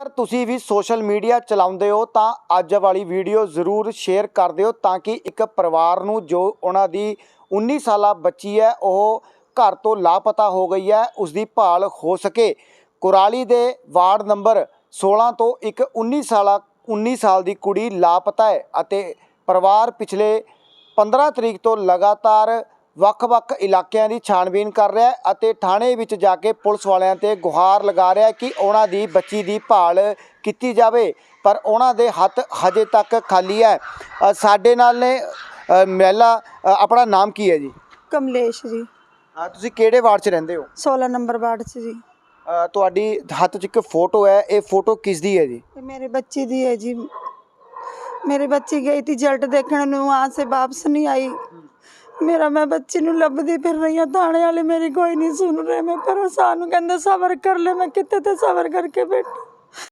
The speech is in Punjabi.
ਅਗਰ ਤੁਸੀਂ ਵੀ ਸੋਸ਼ਲ ਮੀਡੀਆ ਚਲਾਉਂਦੇ ਹੋ, ਤਾਂ ਅੱਜ ਵਾਲੀ ਵੀਡੀਓ ਜ਼ਰੂਰ ਸ਼ੇਅਰ ਕਰ ਦਿਓ ਤਾਂ ਕਿ ਇੱਕ ਪਰਿਵਾਰ ਨੂੰ ਜੋ ਉਹਨਾਂ ਦੀ 19 ਸਾਲਾ ਬੱਚੀ ਹੈ, ਉਹ ਘਰ ਤੋਂ ਲਾਪਤਾ ਹੋ ਗਈ ਹੈ ਉਸ ਦੀ ਭਾਲ ਹੋ ਸਕੇ। ਕੁਰਾਲੀ ਦੇ ਵਾਰਡ ਨੰਬਰ 16 ਤੋਂ ਇੱਕ 19 ਸਾਲਾ 19 ਸਾਲ ਦੀ ਕੁੜੀ ਲਾਪਤਾ ਹੈ ਅਤੇ ਪਰਿਵਾਰ ਪਿਛਲੇ 15 ਤਰੀਕ ਤੋਂ ਲਗਾਤਾਰ ਵੱਖ-ਵੱਖ ਇਲਾਕਿਆਂ ਦੀ ਛਾਣਬੀਨ ਕਰ ਰਿਹਾ ਹੈ ਅਤੇ ਥਾਣੇ ਵਿੱਚ ਜਾ ਕੇ ਪੁਲਿਸ ਵਾਲਿਆਂ ਤੇ ਗੁਹਾਰ ਲਗਾ ਰਿਹਾ ਹੈ ਕਿ ਉਹਨਾਂ ਦੀ ਬੱਚੀ ਦੀ ਭਾਲ ਕੀਤੀ ਜਾਵੇ ਪਰ ਉਹਨਾਂ ਦੇ ਹੱਥ ਹਜੇ ਤੱਕ ਖਾਲੀ ਹੈ। ਅ, ਸਾਡੇ ਨਾਲ ਨੇ ਅ, ਮਹਿਲਾ ਅ, ਆਪਣਾ ਨਾਮ ਕੀ ਹੈ ਜੀ? ਕਮਲੇਸ਼ ਜੀ। ਅ, ਤੁਸੀਂ ਕਿਹੜੇ ਵਾਰਡ 'ਚ ਰਹਿੰਦੇ ਹੋ? 16 ਨੰਬਰ ਵਾਰਡ 'ਚ ਜੀ। ਅ, ਤੁਹਾਡੀ ਹੱਥ 'ਚ ਇੱਕ ਫੋਟੋ ਹੈ ਇਹ ਫੋਟੋ ਕਿਸ ਦੀ ਹੈ ਜੀ? ਇਹ ਮੇਰੇ ਬੱਚੇ ਦੀ ਹੈ ਜੀ। ਮੇਰੀ ਬੱਚੀ ਗਈ ਤੀ ਜਲਟ ਦੇਖਣ ਨੂੰ ਸੇ ਵਾਪਸ ਨਹੀਂ ਆਈ। ਮੇਰਾ ਮੈਂ ਬੱਚੀ ਨੂੰ ਲੱਭਦੀ ਫਿਰ ਰਹੀ ਹਾਂ ਥਾਣੇ ਵਾਲੇ ਮੇਰੀ ਕੋਈ ਨਹੀਂ ਸੁਣ ਰਹੇ। ਮੈਂ ਪਰੇਸ਼ਾਨ ਨੂੰ ਕਹਿੰਦੇ ਸਬਰ ਕਰ ਲੈ, ਮੈਂ ਕਿੱਥੇ ਤੇ ਸਬਰ ਕਰਕੇ ਬੈਠੀ।